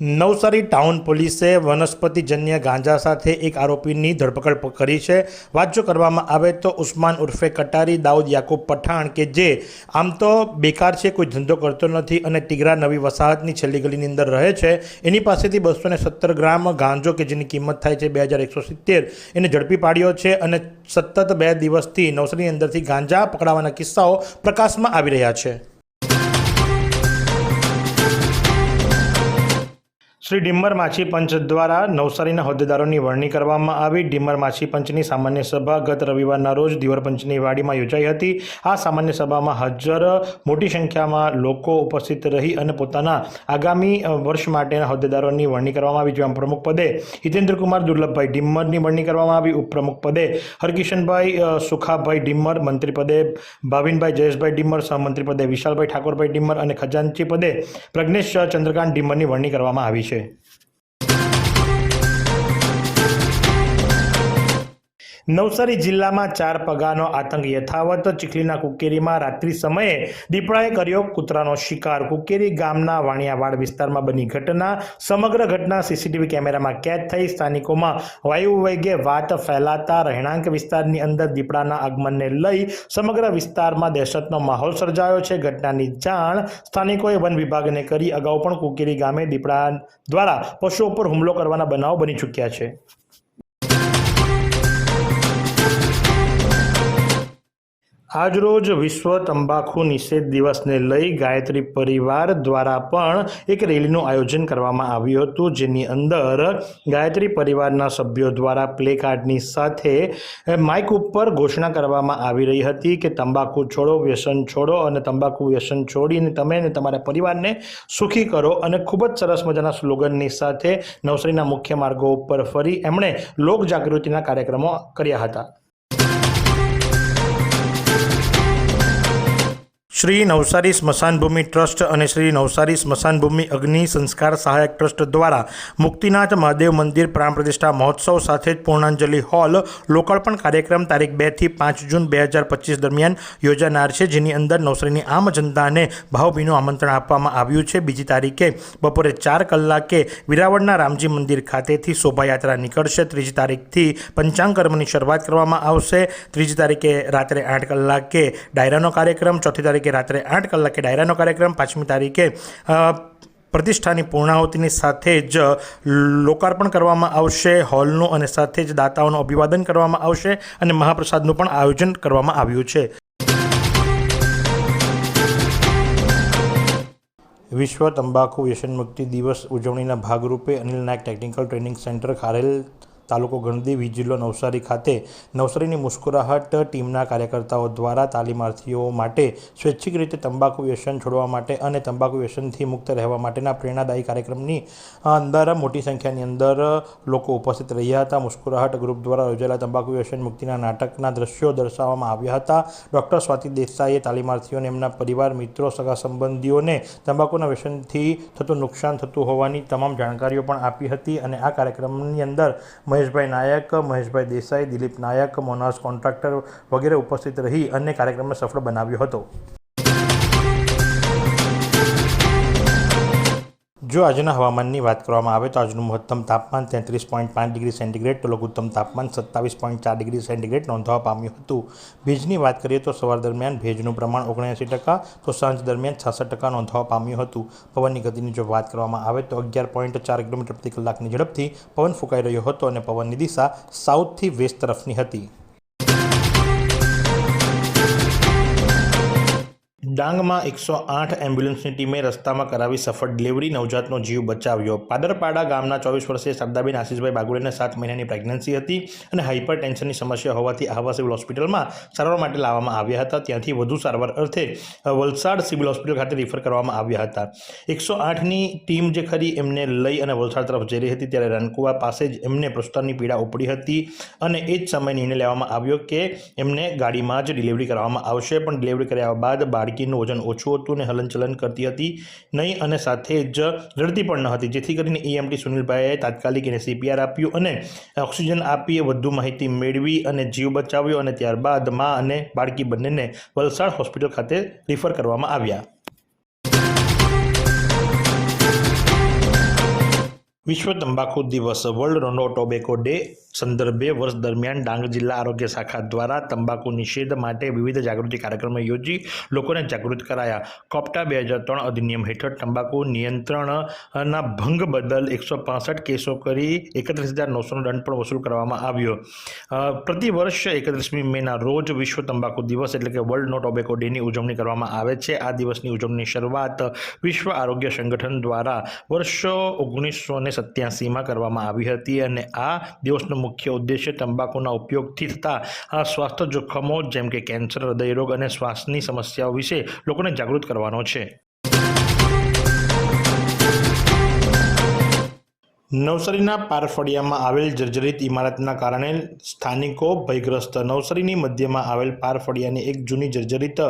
Navsari town પોલીસે વનસ્પતિજન્ય ગાંજા સાથે એક આરોપીની ધરપકડ કરી છે. વાત જો કરવામાં આવે તો ઉસ્માન ઉર્ફે કટારી, દાઉદ યાકુબ પઠાણ કે જે આમ તો બેકાર છે, કોઈ ધંધો કરતો નથી અને ટીગરા નવી વસાહતની છેલ્લી ગલીની અંદર રહે છે. એની પાસેથી બસો સત્તર ગ્રામ ગાંજો કે જેની કિંમત થાય છે, બે હજાર એકસો સિત્તેર, એને ઝડપી પાડ્યો છે અને સતત બે દિવસથી નવસારીની અંદરથી ગાંજા પકડાવાના કિસ્સાઓ પ્રકાશમાં આવી રહ્યા છે. શ્રી ડિમ્મર માછી પંચ દ્વારા નવસારીના હોદ્દેદારોની વરણી કરવામાં આવી. ડિમ્મર માછી પંચની સામાન્ય સભા ગત રવિવારના રોજ દિવર પંચની વાડીમાં યોજાઈ હતી. આ સામાન્ય સભામાં હાજર મોટી સંખ્યામાં લોકો ઉપસ્થિત રહી અને પોતાના આગામી વર્ષ માટેના હોદ્દેદારોની વરણી કરવામાં આવી. જેમાં પ્રમુખ પદે હિતેન્દ્રકુમાર દુર્લભભાઈ ડિમ્મરની વરણી કરવામાં આવી. ઉપપ્રમુખ પદે હરકિશનભાઈ સુખાભાઈ ડિમ્મર મંત્રી પદે ભાવિનભાઈ જયેશભાઈ ડિમ્મર સહમંત્રી પદે વિશાલભાઈ ઠાકોરભાઈ ડિમ્મર અને ખજાનચી પદે પ્રજ્ઞેશ ચંદ્રકાંત ડિમ્મરની વરણી કરવામાં આવી છે. Okay. નવસારી જિલ્લામાં ચાર પગાનો આતંક યથાવત ચીખલીના કુકેરીમાં રાત્રિ સમયે દીપડાએ કર્યો કૂતરાનો શિકાર. કુકેરી ગામના વાણિયાવાડ વિસ્તારમાં બની ઘટના. સમગ્ર ઘટના સીસીટીવી કેમેરામાં કેદ થઈ. સ્થાનિકોમાં વાયુ વેગે વાત ફેલાતા રહેણાંક વિસ્તારની અંદર દીપડાના આગમનને લઈ સમગ્ર વિસ્તારમાં દહેશતનો માહોલ સર્જાયો છે. ઘટનાની જાણ સ્થાનિકોએ વન વિભાગને કરી. અગાઉ પણ કુકેરી ગામે દીપડા દ્વારા પશુઓ પર હુમલો કરવાના બનાવ બની ચૂક્યા છે. આજરોજ વિશ્વ તંબાકુ નિષેધ દિવસને લઈ ગાયત્રી પરિવાર દ્વારા પણ એક રેલીનું આયોજન કરવામાં આવ્યું હતું, જેની અંદર ગાયત્રી પરિવારના સભ્યો દ્વારા પ્લે કાર્ડની સાથે માઇક ઉપર ઘોષણા કરવામાં આવી રહી હતી કે તંબાકુ છોડો, વ્યસન છોડો અને તંબાકુ વ્યસન છોડીને તમે અને તમારા પરિવારને સુખી કરો અને ખૂબ જ સરસ મજાના સ્લોગનની સાથે નવસારીના મુખ્ય માર્ગો ઉપર ફરી એમણે લોકજાગૃતિના કાર્યક્રમો કર્યા હતા. શ્રી નવસારી સ્મશાનભૂમિ ટ્રસ્ટ અને શ્રી નવસારી સ્મશાનભૂમિ અગ્નિ સંસ્કાર સહાયક ટ્રસ્ટ દ્વારા મુક્તિનાથ મહાદેવ મંદિર પ્રાણ પ્રતિષ્ઠા મહોત્સવ સાથે જ પૂર્ણાંજલિ હોલ લોકાર્પણ કાર્યક્રમ તારીખ બેથી પાંચ જૂન બે હજાર પચીસ દરમિયાન યોજાનાર છે, જેની અંદર નવસારીની આમ જનતાને ભાવભીનું આમંત્રણ આપવામાં આવ્યું છે. બીજી તારીખે બપોરે ચાર કલાકે વિરાવળના રામજી મંદિર ખાતેથી શોભાયાત્રા નીકળશે. ત્રીજી તારીખથી પંચાંગ કર્મની શરૂઆત કરવામાં આવશે. ત્રીજી તારીખે રાત્રે આઠ કલાકે ડાયરાનો કાર્યક્રમ. ચોથી તારીખે રાત્રે આઠ કલાકે ડાયરાનો કાર્યક્રમ. પાંચમી તારીખે પ્રતિષ્ઠાની પૂર્ણાહુતિની સાથે જ લોકાર્પણ કરવામાં આવશે, હોલનું અને સાથે જ દાતાઓનું અભિવાદન કરવામાં આવશે અને મહાપ્રસાદનું પણ આયોજન કરવામાં આવ્યું છે. વિશ્વ તંબાકુ વ્યસન મુક્તિ દિવસ ઉજવણીના ભાગરૂપે Anil Nayak technical training center Kharel તાલુકો ગણદી વી જિલ્લો નવસારી ખાતે નવસારીની મુસ્કુરાહટ ટીમના કાર્યકર્તાઓ દ્વારા તાલીમાર્થીઓ માટે સ્વૈચ્છિક રીતે તંબાકુ વ્યસન છોડવા માટે અને તંબાકુ વ્યસનથી મુક્ત રહેવા માટેના પ્રેરણાદાયી કાર્યક્રમની અંદર મોટી સંખ્યાની અંદર લોકો ઉપસ્થિત રહ્યા હતા. મુસ્કુરાહટ ગ્રુપ દ્વારા યોજાયેલા તંબાકુ વ્યસન મુક્તિના નાટકના દ્રશ્યો દર્શાવવામાં આવ્યા હતા. ડૉક્ટર સ્વાતિ દેસાઈએ તાલીમાર્થીઓને એમના પરિવાર, મિત્રો, સગા સંબંધીઓને તંબાકુના વ્યસનથી થતું નુકસાન થતું હોવાની તમામ જાણકારીઓ પણ આપી હતી અને આ કાર્યક્રમની અંદર મહેશભાઈ નાયક, મહેશભાઈ દેસાઈ, દિલીપ નાયક, મોનાસ કોન્ટ્રાક્ટર વગેરે ઉપસ્થિત રહી અને કાર્યક્રમને સફળ બનાવ્યો હતો. જો આજના હવામાનની વાત કરવામાં આવે તો આજનું મહત્તમ તાપમાન તેત્રીસ પોઈન્ટ પાંચ ડિગ્રી સેન્ટીગ્રેડ, તો લઘુત્તમ તાપમાન સત્તાવીસ પોઈન્ટ ચાર ડિગ્રી સેન્ટીગ્રેડ નોંધવા પામ્યું હતું. ભેજની વાત કરીએ તો સવાર દરમિયાન ભેજનું પ્રમાણ ઓગણએંસી ટકા, તો સાંજ દરમિયાન છાસઠ ટકા નોંધવા પામ્યું હતું. પવનની ગતિની જો વાત કરવામાં આવે તો અગિયાર પોઈન્ટ ચાર કિલોમીટર પ્રતિ કલાકની ઝડપથી પવન ફૂંકાઈ રહ્યો હતો અને પવનની દિશા સાઉથથી વેસ્ટ તરફની હતી. ડાંગમાં એકસો આઠ એમ્બ્યુલન્સની ટીમે રસ્તામાં કરાવી સફળ ડિલિવરી, નવજાતનો જીવ બચાવ્યો. પાદરપાડા ગામના ચોવીસ વર્ષીય શારદાબેન આશીષભાઈ બાગુડીને સાત મહિનાની પ્રેગ્નન્સી હતી અને હાઇપર ટેન્શનની સમસ્યા હોવાથી આહવા સિવિલ હોસ્પિટલમાં સારવાર માટે લાવવામાં આવ્યા હતા. ત્યાંથી વધુ સારવાર અર્થે વલસાડ સિવિલ હોસ્પિટલ ખાતે રિફર કરવામાં આવ્યા હતા. એકસો આઠની ટીમ જે ખરી એમને લઈ અને વલસાડ તરફ જઈ રહી હતી ત્યારે રનકુવા પાસે જ એમને પ્રસ્તારની પીડા ઉપડી હતી અને એ જ સમયે નિર્ણય લેવામાં આવ્યો કે એમને ગાડીમાં જ ડિલિવરી કરવામાં આવશે. પણ ડિલિવરી કર્યા બાદ બાળકીનું એનું વજન ઓછું હતું અને હલનચલન કરતી હતી નહીં અને સાથે જ રડતી પણ ન હતી. જેથી કરીને ઈએમટી સુનિલભાઈએ તાત્કાલિક એને સીપીઆર આપ્યું અને ઓક્સિજન આપી વધુ માહિતી મેળવી અને જીવ બચાવ્યો અને ત્યારબાદ મા અને બાળકી બંનેને વલસાડ હોસ્પિટલ ખાતે રિફર કરવામાં આવ્યા. વિશ્વ તંબાકુ દિવસ વર્લ્ડ નો ટોબેકો ડે સંદર્ભે વર્ષ દરમિયાન ડાંગ જિલ્લા આરોગ્ય શાખા દ્વારા તંબાકુ નિષેધ માટે વિવિધ જાગૃતિ કાર્યક્રમો યોજી લોકોને જાગૃત કરાયા. કોપ્ટા બે હજાર ત્રણ અધિનિયમ હેઠળ તંબાકુ નિયંત્રણના ભંગ બદલ એકસો પાસઠ કેસો કરી એકત્રીસ હજાર નવસોનો દંડ પણ વસૂલ કરવામાં આવ્યો. પ્રતિ વર્ષ એકત્રીસમી મેના રોજ વિશ્વ તંબાકુ દિવસ એટલે કે વર્લ્ડ નો ટોબેકો ડેની ઉજવણી કરવામાં આવે છે. આ દિવસની ઉજવણીની શરૂઆત વિશ્વ આરોગ્ય સંગઠન દ્વારા વર્ષો ઓગણીસો ને સત્યાસીમાં કરવામાં આવી હતી અને આ દિવસનો મુખ્ય ઉદ્દેશ્ય તંબાકુના ઉપયોગથી થતા સ્વાસ્થ્ય જોખમો, જેમ કે કેન્સર, હૃદયરોગ અને શ્વાસની સમસ્યાઓ વિશે લોકોને જાગૃત કરવાનો છે. નવસારીના પારફળિયામાં આવેલ જર્જરિત ઇમારતના કારણે સ્થાનિકો ભયગ્રસ્ત. નવસારીની મધ્યમાં આવેલ પારફળિયાની એક જૂની જર્જરિત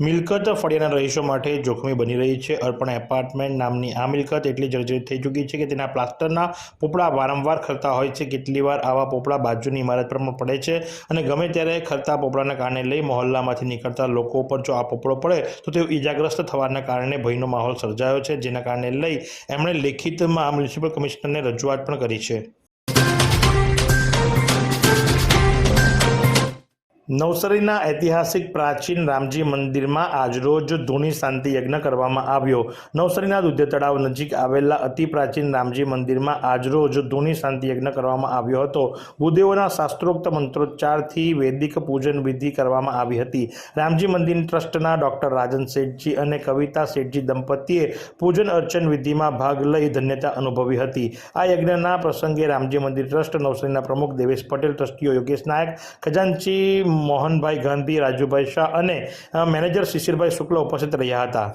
મિલકત ફળિયાના રહીશો માટે જોખમી બની રહી છે. અર્પણ એપાર્ટમેન્ટ નામની આ મિલકત એટલી જર્જરિત થઈ ચૂકી છે કે તેના પ્લાસ્ટરના પોપડા વારંવાર ખરતા હોય છે. કેટલી વાર આવા પોપડા બાજુની ઇમારત પર પણ પડે છે અને ગમે ત્યારે ખરતા પોપડાના કારણે લઈ મહોલ્લામાંથી નીકળતા લોકો પર જો આ પોપડો પડે, તો તેઓ ઈજાગ્રસ્ત થવાના કારણે ભયનો માહોલ સર્જાયો છે. જેના કારણે લઈ એમણે લેખિતમાં મ્યુનિસિપલ કમિશનરને રજૂઆત પણ કરી છે. નવસારીના ઐતિહાસિક પ્રાચીન રામજી મંદિરમાં આજરોજ ધૂણી શાંતિ યજ્ઞ કરવામાં આવ્યો. નવસારીના દુધ્ય તળાવ નજીક આવેલા અતિ પ્રાચીન રામજી મંદિરમાં આજરોજ ધૂણી શાંતિ યજ્ઞ કરવામાં આવ્યો હતો. ભૂદેવોના શાસ્ત્રોક્ત મંત્રોચ્ચારથી વૈદિક પૂજન વિધિ કરવામાં આવી હતી. રામજી મંદિર ટ્રસ્ટના ડોક્ટર રાજન શેઠજી અને કવિતા શેઠજી દંપતીએ પૂજન અર્ચન વિધિમાં ભાગ લઈ ધન્યતા અનુભવી હતી. આ યજ્ઞના પ્રસંગે રામજી મંદિર ટ્રસ્ટ નવસારીના પ્રમુખ દેવેશ પટેલ, ટ્રસ્ટીઓ યોગેશ નાયક, ખજાનચી મોહનભાઈ ગાંધી રાજુભાઈ શાહ અને મેનેજર શિશિરભાઈ શુક્લ ઉપસ્થિત રહ્યા હતા.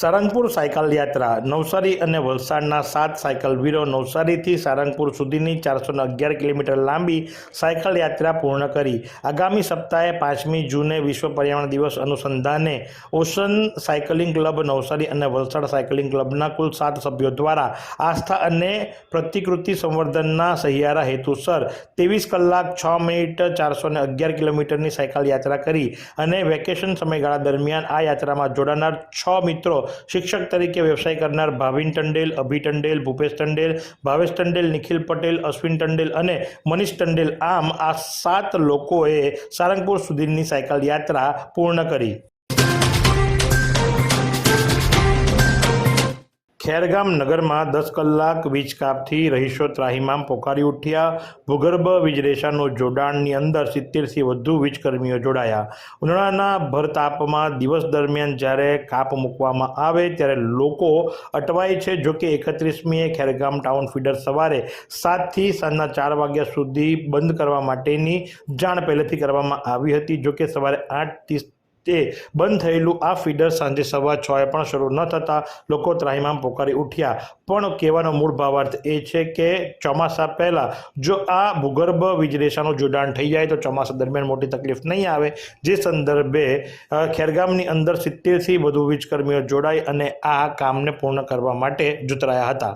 સારંગપુર સાયકલ યાત્રા, નવસારી અને વલસાડના સાત સાયકલ વીરો નવસારીથી સારંગપુર સુધીની ચારસો અગિયાર કિલોમીટર લાંબી સાયકલ યાત્રા પૂર્ણ કરી. આગામી સપ્તાહે પાંચમી જૂને વિશ્વ પર્યાવરણ દિવસ અનુસંધાને ઓશન સાયકલિંગ ક્લબ, નવસારી અને વલસાડ સાયકલિંગ ક્લબના કુલ સાત સભ્યો દ્વારા આસ્થા અને પ્રતિકૃતિ સંવર્ધનના સહિયારા હેતુસર ત્રેવીસ કલાક છ મિનિટ ચારસો અગિયાર કિલોમીટરની સાયકલ યાત્રા કરી અને વેકેશન સમયગાળા દરમિયાન આ યાત્રામાં જોડાનાર છ મિત્રો શિક્ષક તરીકે વ્યવસાય કરનાર ભાવિન ટંડેલ, અભિ ટંડેલ, ભૂપેશ ટંડેલ, ભાવેશ ટંડેલ, નિખિલ પટેલ, અશ્વિન ટંડેલ અને મનીષ ટંડેલ આમ આ સાત લોકોએ સારંગપુર સુધીની સાયકલ યાત્રા પૂર્ણ કરી. ખેરગામ નગરમાં દસ કલાક વીજ કાપથી રહીશો ત્રાહિમામ પોકારી ઉઠ્યા. ભૂગર્ભ વીજરેશાનો જોડાણની અંદર સિત્તેરથી વધુ વીજકર્મીઓ જોડાયા. ઉનાળાના ભરતાપમાં દિવસ દરમિયાન જ્યારે કાપ મૂકવામાં આવે ત્યારે લોકો અટવાય છે. જોકે એકત્રીસમીએ ખેરગામ ટાઉન ફીડર સવારે સાતથી સાંજના ચાર વાગ્યા સુધી બંધ કરવા માટેની જાણ પહેલેથી કરવામાં આવી હતી. જોકે સવારે આઠ ત્રીસ તે બંધ થયેલું આ ફીડર સાંજે સવા છ એ પણ શરૂ ન થતાં લોકો ત્રાહિમામ પોકારી ઉઠ્યા. પણ કહેવાનો મૂળ ભાવાર્થ એ છે કે ચોમાસા પહેલાં જો આ ભૂગર્ભ વીજરેસાનું જોડાણ થઈ જાય તો ચોમાસા દરમિયાન મોટી તકલીફ નહીં આવે. જે સંદર્ભે ખેરગામની અંદર સિત્તેરથી વધુ વીજકર્મીઓ જોડાઈ અને આ કામને પૂર્ણ કરવા માટે જોતરાયા હતા.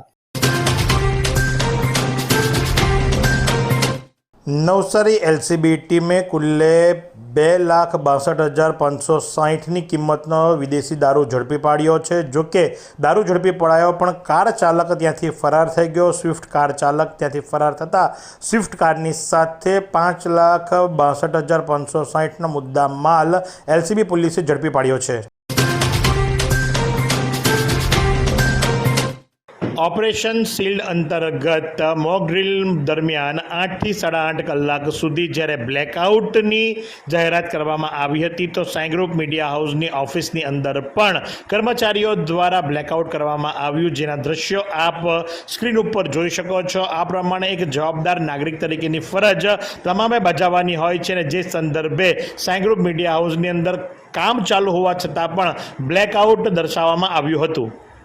નવસારી એલસીબી ટીમે કુલ્લે બે લાખ બાસઠ હજાર પાંચસો સાહીઠની કિંમતનો વિદેશી દારૂ ઝડપી પાડ્યો છે. જો કે દારૂ ઝડપી પડાયો, પણ કાર ચાલક ત્યાંથી ફરાર થઈ ગયો. સ્વિફ્ટ કાર ચાલક ત્યાંથી ફરાર થતાં સ્વિફ્ટ કારની સાથે પાંચ લાખ બાસઠ હજાર પાંચસો સાહીઠનો મુદ્દા માલ એલસીબી પોલીસે ઝડપી પાડ્યો છે. ઓપરેશન શિલ્ડ અંતર્ગત મોકડ્રીલ દરમિયાન આઠથી સાડા આઠ કલાક સુધી જ્યારે બ્લેકઆઉટની જાહેરાત કરવામાં આવી હતી, તો સાંઈગ્રુપ મીડિયા હાઉસની ઓફિસની અંદર પણ કર્મચારીઓ દ્વારા બ્લેકઆઉટ કરવામાં આવ્યું. જેના દ્રશ્યો આપ સ્ક્રીન ઉપર જોઈ શકો છો. આ પ્રમાણે એક જવાબદાર નાગરિક તરીકેની ફરજ તમામે બજાવવાની હોય છે અને જે સંદર્ભે સાંઈગ્રુપ મીડિયા હાઉસની અંદર કામ ચાલુ હોવા છતાં પણ બ્લેકઆઉટ દર્શાવવામાં આવ્યું હતું.